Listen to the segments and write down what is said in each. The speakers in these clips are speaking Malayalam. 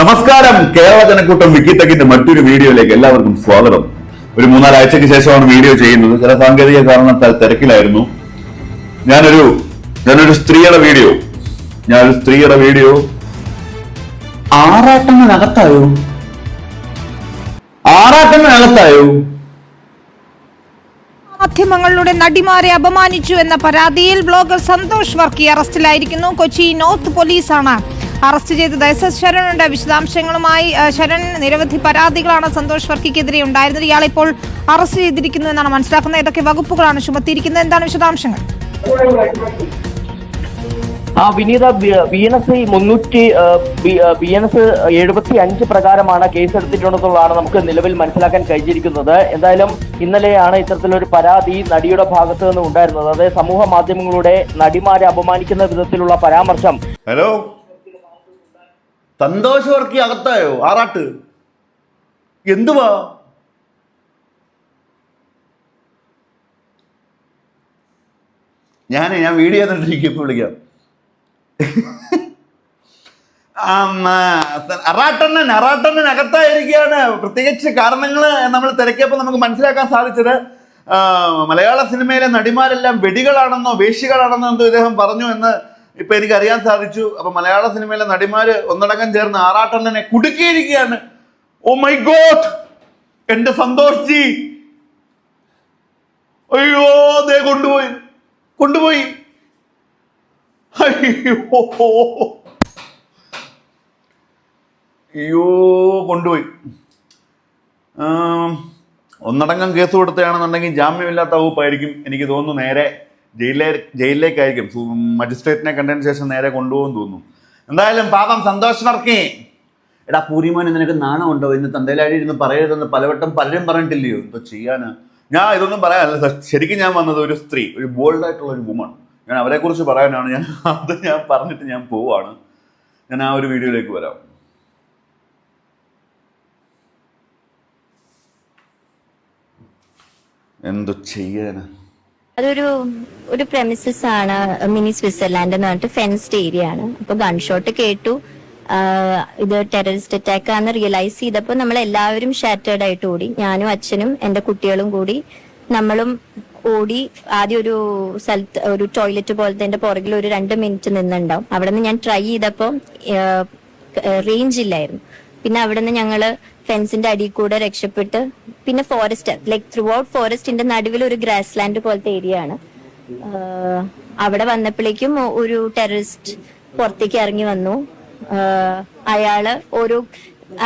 നമസ്കാരം. കേരള ജനക്കൂട്ടം വിക്കിത്തക്കിന്റെ മറ്റൊരു വീഡിയോയിലേക്ക് എല്ലാവർക്കും സ്വാഗതം. ഒരു മൂന്നാലാഴ്ചക്ക് ശേഷമാണ് വീഡിയോ ചെയ്യുന്നത്. ചില സാങ്കേതിക കാരണത്താൽ തിരക്കിലായിരുന്നു. ഞാനൊരു ഞാനൊരു സ്ത്രീയുടെ വീഡിയോ. ഞാനൊരു സ്ത്രീയുടെ വീഡിയോ. ആറാട്ടങ്ങളകത്തായോ ആറാട്ടങ്ങളകത്തായോ മാധ്യമങ്ങളുടെ നടിമാരെ അപമാനിച്ചു എന്ന പരാതിയിൽ ബ്ലോഗർ സന്തോഷ് വർക്കി അറസ്റ്റിലായിരിക്കുന്നു. കൊച്ചി നോർത്ത് പോലീസാണ്. അറസ്റ്റ് ചെയ്തത് എസ് എസ് ശരണുണ്ട് വിശദാംശങ്ങളുമായി ശരൺ നിരവധി പരാതികളാണ് സന്തോഷ് വർക്കിക്കെതിരെ ഉണ്ടായിരുന്നത്. ഇയാളെ ഇപ്പോൾ അറസ്റ്റ് ചെയ്തിരിക്കുന്നു എന്നാണ് മനസ്സിലാക്കുന്നത്. ഏതൊക്കെ വകുപ്പുകളാണ് ചുമത്തിയിരിക്കുന്നത്? എന്താണ് വിശദാംശങ്ങൾ? ആ വിനീത ബി എൻ എസ് മുന്നൂറ്റി ബി എൻ എസ് എഴുപത്തി അഞ്ച് പ്രകാരമാണ് കേസെടുത്തിട്ടുണ്ടെന്നുള്ളതാണ് നമുക്ക് നിലവിൽ മനസ്സിലാക്കാൻ കഴിഞ്ഞിരിക്കുന്നത്. എന്തായാലും ഇന്നലെയാണ് ഇത്തരത്തിലൊരു പരാതി നടിയുടെ ഭാഗത്ത് നിന്ന് ഉണ്ടായിരുന്നത്. അതായത് സമൂഹ മാധ്യമങ്ങളുടെ നടിമാരെ അപമാനിക്കുന്ന വിധത്തിലുള്ള പരാമർശം ഹലോ? സന്തോഷ് അകത്തായോ ആറാട്ട്. എന്തുവാ? ഞാൻ ഞാൻ വീഡിയോ കണ്ടിരിക്കും വിളിക്കാം. അറാട്ടണ്ണൻ അറാട്ടണ്ണൻ അകത്തായിരിക്കുകയാണ് പ്രത്യേകിച്ച് കാരണങ്ങൾ നമ്മൾ തിരക്കിയപ്പോൾ നമുക്ക് മനസ്സിലാക്കാൻ സാധിച്ചത് മലയാള സിനിമയിലെ നടിമാരെല്ലാം വെടികളാണെന്നോ വേശികളാണെന്നോ എന്തോ ഇദ്ദേഹം പറഞ്ഞു എന്ന് ഇപ്പൊ എനിക്ക് അറിയാൻ സാധിച്ചു. അപ്പൊ മലയാള സിനിമയിലെ നടിമാര് ഒന്നടങ്കം ചേർന്ന് ആറാട്ടണ്ണനെ കുടുക്കിയിരിക്കുകയാണ്. ഓ മൈ ഗോഡ് എന്റെ സന്തോഷ് ജി. അയ്യോ ദേ കൊണ്ടുപോയി. കൊണ്ടുപോയി. അയ്യോ. അയ്യോ കൊണ്ടുപോയി. ഒന്നടങ്കം കേസ് കൊടുത്തതാണെന്നുണ്ടെങ്കിൽ ജാമ്യമില്ലാത്ത വകുപ്പായിരിക്കും എനിക്ക് തോന്നുന്നു നേരെ. ജയിലിലെ ജയിലിലേക്കായിരിക്കും. മജിസ്ട്രേറ്റിനെ കണ്ടതിന് ശേഷം നേരെ കൊണ്ടുപോകും തോന്നുന്നു. എന്തായാലും പാപം സന്തോഷ് വർക്കേ എടാ പൂരിമോൻ നിനക്ക് ഉണ്ടോ ഇന്ന് തന്തയിലാടി ഇരുന്ന് പറയരുതെന്ന് പലവട്ടം പലരും പറഞ്ഞിട്ടില്ലയോ? എന്തോ ചെയ്യാനാ? ഞാൻ ഇതൊന്നും പറയാനല്ല. ശരിക്കും ഞാൻ വന്നത് ഒരു സ്ത്രീ ഒരു ബോൾഡ് ആയിട്ടുള്ള ഒരു വുമൺ ഞാൻ അവരെക്കുറിച്ച് പറയാനാണ്. ഞാൻ അത് ഞാൻ പറഞ്ഞിട്ട് ഞാൻ പോവാണ്. ഞാൻ ആ ഒരു വീഡിയോയിലേക്ക് വരാം. എന്തോ ചെയ്യാനാ? അതൊരു ഒരു പ്രെമിസസ് ആണ് മിനി സ്വിറ്റ്സർലാൻഡ് എന്ന് പറഞ്ഞിട്ട് ഫെൻസ്ഡ് ഏരിയ ആണ്. അപ്പൊ ഗൺഷോട്ട് കേട്ടു. ഇത് ടെററിസ്റ്റ് അറ്റാക്ക് ആണെന്ന് റിയലൈസ് ചെയ്തപ്പോൾ നമ്മൾ എല്ലാവരും ഷാറ്റേർഡ് ആയിട്ട് ഓടി. ഞാനും അച്ഛനും എന്റെ കുട്ടികളും കൂടി നമ്മളും ഓടി. ആദ്യം ഒരു സ്ഥലത്ത് ഒരു ടോയ്ലറ്റ് പോലത്തെ എന്റെ പുറകിൽ ഒരു രണ്ട് മിനിറ്റ് നിന്നുണ്ടാവും. അവിടെ നിന്ന് ഞാൻ ട്രൈ ചെയ്തപ്പോൾ റേഞ്ച് ഇല്ലായിരുന്നു. പിന്നെ അവിടെ നിന്ന് ഞങ്ങൾ ഫെൻസിന്റെ അടിയിൽ കൂടെ രക്ഷപ്പെട്ട് പിന്നെ ഫോറസ്റ്റ് ലൈക് ത്രൂ ഔട്ട് ഫോറസ്റ്റിന്റെ നടുവിൽ ഒരു ഗ്രാസ് ലാൻഡ് പോലത്തെ ഏരിയ ആണ്. അവിടെ വന്നപ്പോഴേക്കും ഒരു ടെററിസ്റ്റ് പുറത്തേക്ക് ഇറങ്ങി വന്നു. അയാൾ ഒരു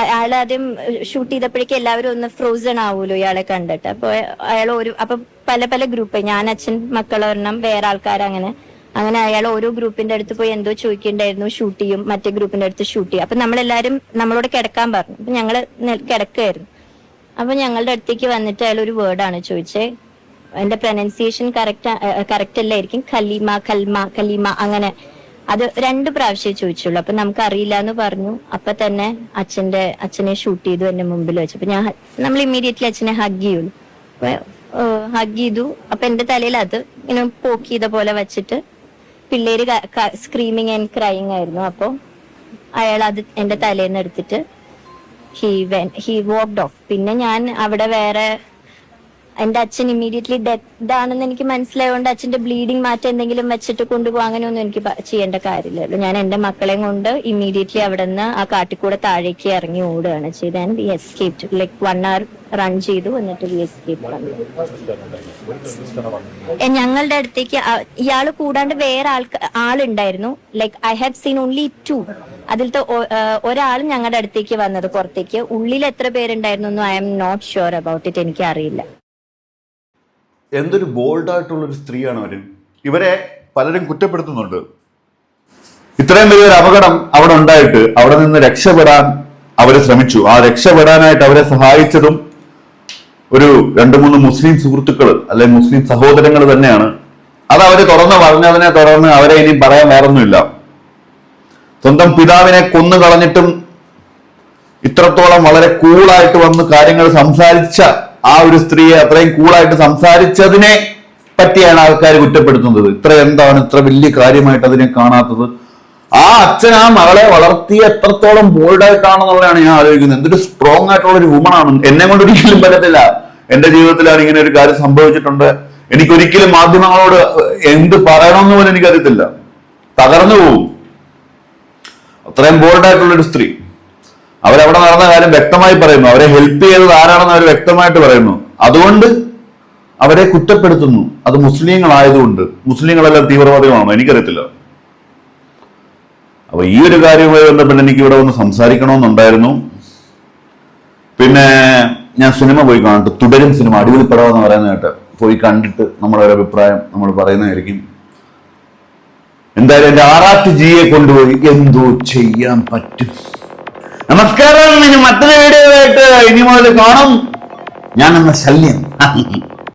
അയാൾ ആദ്യം ഷൂട്ട് ചെയ്തപ്പോഴേക്കും എല്ലാവരും ഒന്ന് ഫ്രോസൺ ആവുമല്ലോ ഇയാളെ കണ്ടിട്ട്. അപ്പൊ അയാൾ ഒരു അപ്പൊ പല പല ഗ്രൂപ്പ് ഞാൻ അച്ഛൻ മക്കളൊരെണ്ണം വേറെ ആൾക്കാർ അങ്ങനെ അങ്ങനെ അയാൾ ഓരോ ഗ്രൂപ്പിന്റെ അടുത്ത് പോയി എന്തോ ചോദിക്കണ്ടായിരുന്നു ഷൂട്ട് ചെയ്യും മറ്റേ ഗ്രൂപ്പിന്റെ അടുത്ത് ഷൂട്ട് ചെയ്യും. അപ്പൊ നമ്മളെല്ലാരും നമ്മളോട് കിടക്കാൻ പറഞ്ഞു. അപ്പൊ ഞങ്ങൾ കിടക്കായിരുന്നു അപ്പൊ ഞങ്ങളുടെ അടുത്തേക്ക് വന്നിട്ട് അയാൾ ഒരു വേർഡാണ് ചോദിച്ചേ. എന്റെ പ്രൊനൗൺസിയേഷൻ കറക്റ്റ് കറക്റ്റ് അല്ലായിരിക്കും. ഖലീമ കൽമ ഖലീമ അങ്ങനെ. അത് രണ്ട് പ്രാവശ്യം ചോദിച്ചുള്ളൂ. അപ്പൊ നമുക്ക് അറിയില്ല എന്ന് പറഞ്ഞു. അപ്പൊ തന്നെ അച്ഛന്റെ അച്ഛനെ ഷൂട്ട് ചെയ്തു എന്റെ മുമ്പിൽ വെച്ചു. അപ്പൊ ഞാൻ നമ്മൾ ഇമ്മീഡിയറ്റ്ലി അച്ഛനെ ഹഗ് ചെയ്യുള്ളൂ. ഹഗ് ചെയ്തു. അപ്പൊ എന്റെ തലയിൽ അത് ഇങ്ങനെ പോക്ക് ചെയ്ത പോലെ വെച്ചിട്ട് പിള്ളേര് സ്ക്രീമിങ് ആൻഡ് ക്രൈങ് ആയിരുന്നു. അപ്പൊ അയാൾ അത് എന്റെ തലേന്ന് എടുത്തിട്ട് he when he walked off പിന്നെ ഞാൻ അവിടെ വേറെ എന്റെ അച്ഛൻ ഇമ്മീഡിയറ്റ്ലി ഡെത്ത് ആണെന്ന് എനിക്ക് മനസ്സിലായതുകൊണ്ട് അച്ഛന്റെ ബ്ലീഡിങ് മാറ്റം എന്തെങ്കിലും വെച്ചിട്ട് കൊണ്ടുപോകാൻ അങ്ങനെയൊന്നും എനിക്ക് ചെയ്യേണ്ട കാര്യമില്ലല്ലോ ഞാൻ എന്റെ മക്കളെയും കൊണ്ട് ഇമ്മീഡിയറ്റ്ലി അവിടെ നിന്ന് ആ കാട്ടിക്കൂടെ താഴേക്ക് ഇറങ്ങി ഓടുകയാണ് ചെയ്താൽ we escaped like one hour run ചെയ്തു എന്നിട്ട് വി എസ്കേപ്പ് ഞങ്ങളുടെ അടുത്തേക്ക് ഇയാൾ കൂടാണ്ട് വേറെ ആൾക്ക് ആളുണ്ടായിരുന്നു. Like I have seen only two അതിലത്തെ ഒരാൾ ഞങ്ങളുടെ അടുത്തേക്ക് വന്നത് പുറത്തേക്ക്. ഉള്ളിൽ എത്ര പേരുണ്ടായിരുന്നു I'm not sure about it എനിക്ക് അറിയില്ല എന്തൊരു ബോൾഡ് ആയിട്ടുള്ള ഒരു സ്ത്രീയാണ് അവർ. ഇവരെ പലരും കുറ്റപ്പെടുത്തുന്നുണ്ട്. ഇത്രയും വലിയൊരു അപകടം അവിടെ ഉണ്ടായിട്ട് അവിടെ നിന്ന് രക്ഷപ്പെടാൻ അവരെ ശ്രമിച്ചു. ആ രക്ഷപ്പെടാനായിട്ട് അവരെ സഹായിച്ചതും ഒരു രണ്ട് മൂന്ന് മുസ്ലിം സുഹൃത്തുക്കൾ അല്ലെ മുസ്ലിം സഹോദരങ്ങൾ തന്നെയാണ്. അത് അവർ തുറന്ന് പറഞ്ഞതിനെ തുടർന്ന് അവരെ ഇനി പറയാൻ വേറൊന്നുമില്ല. സ്വന്തം പിതാവിനെ കൊന്നു കളഞ്ഞിട്ടും ഇത്രത്തോളം വളരെ കൂളായിട്ട് വന്ന് കാര്യങ്ങൾ സംസാരിച്ച ആ ഒരു സ്ത്രീയെ അത്രയും കൂളായിട്ട് സംസാരിച്ചതിനെ പറ്റിയാണ് ആൾക്കാർ കുറ്റപ്പെടുത്തുന്നത്. ഇത്ര എന്താണ് ഇത്ര വലിയ കാര്യമായിട്ട് അതിനെ കാണാത്തത്? ആ അച്ഛൻ ആ മകളെ വളർത്തിയ എത്രത്തോളം ബോൾഡ് ആയിട്ടാണെന്നുള്ളതാണ് ഞാൻ ആലോചിക്കുന്നത്. എന്തൊരു സ്ട്രോങ് ആയിട്ടുള്ള ഒരു വുമണാണ് എന്നെ കൊണ്ട് ഒരിക്കലും പറ്റത്തില്ല. എന്റെ ജീവിതത്തിലാണ് ഇങ്ങനെ ഒരു കാര്യം സംഭവിച്ചിട്ടുണ്ട്. എനിക്കൊരിക്കലും മാധ്യമങ്ങളോട് എന്ത് പറയണമെന്ന് പോലും എനിക്കറിയത്തില്ല. തകർന്നു പോവും. അത്രയും ബോൾഡ് ആയിട്ടുള്ള ഒരു സ്ത്രീ. അവരവിടെ നടന്ന കാര്യം വ്യക്തമായി പറയുന്നു. അവരെ ഹെൽപ്പ് ചെയ്തത് ആരാണെന്ന് അവർ വ്യക്തമായിട്ട് പറയുന്നു. അതുകൊണ്ട് അവരെ കുറ്റപ്പെടുത്തുന്നു. അത് മുസ്ലിങ്ങളായതുകൊണ്ട്. മുസ്ലിങ്ങളെല്ലാം തീവ്രവാദികളാണോ? എനിക്കറിയത്തില്ല. അപ്പൊ ഈ ഒരു കാര്യവുമായി ബന്ധപ്പെട്ട് എനിക്ക് ഇവിടെ ഒന്ന് സംസാരിക്കണമെന്നുണ്ടായിരുന്നു. പിന്നെ ഞാൻ സിനിമ പോയി കാണട്ടെ. തുടരും സിനിമ. അടിപൊളി പടം എന്ന് പറയുന്ന കേട്ട് പോയി കണ്ടിട്ട് നമ്മുടെ ഒരു അഭിപ്രായം നമ്മൾ പറയുന്നതായിരിക്കും. എന്തായാലും എന്റെ ആറാട്ട് ജിയെ കൊണ്ടുപോയി എന്തോ ചെയ്യാൻ പറ്റും. നമസ്കാരം. ഇനി മറ്റൊരു വീഡിയോ ആയിട്ട് ഇനി മുതൽ കാണും. ഞാൻ എന്ന ശല്യം.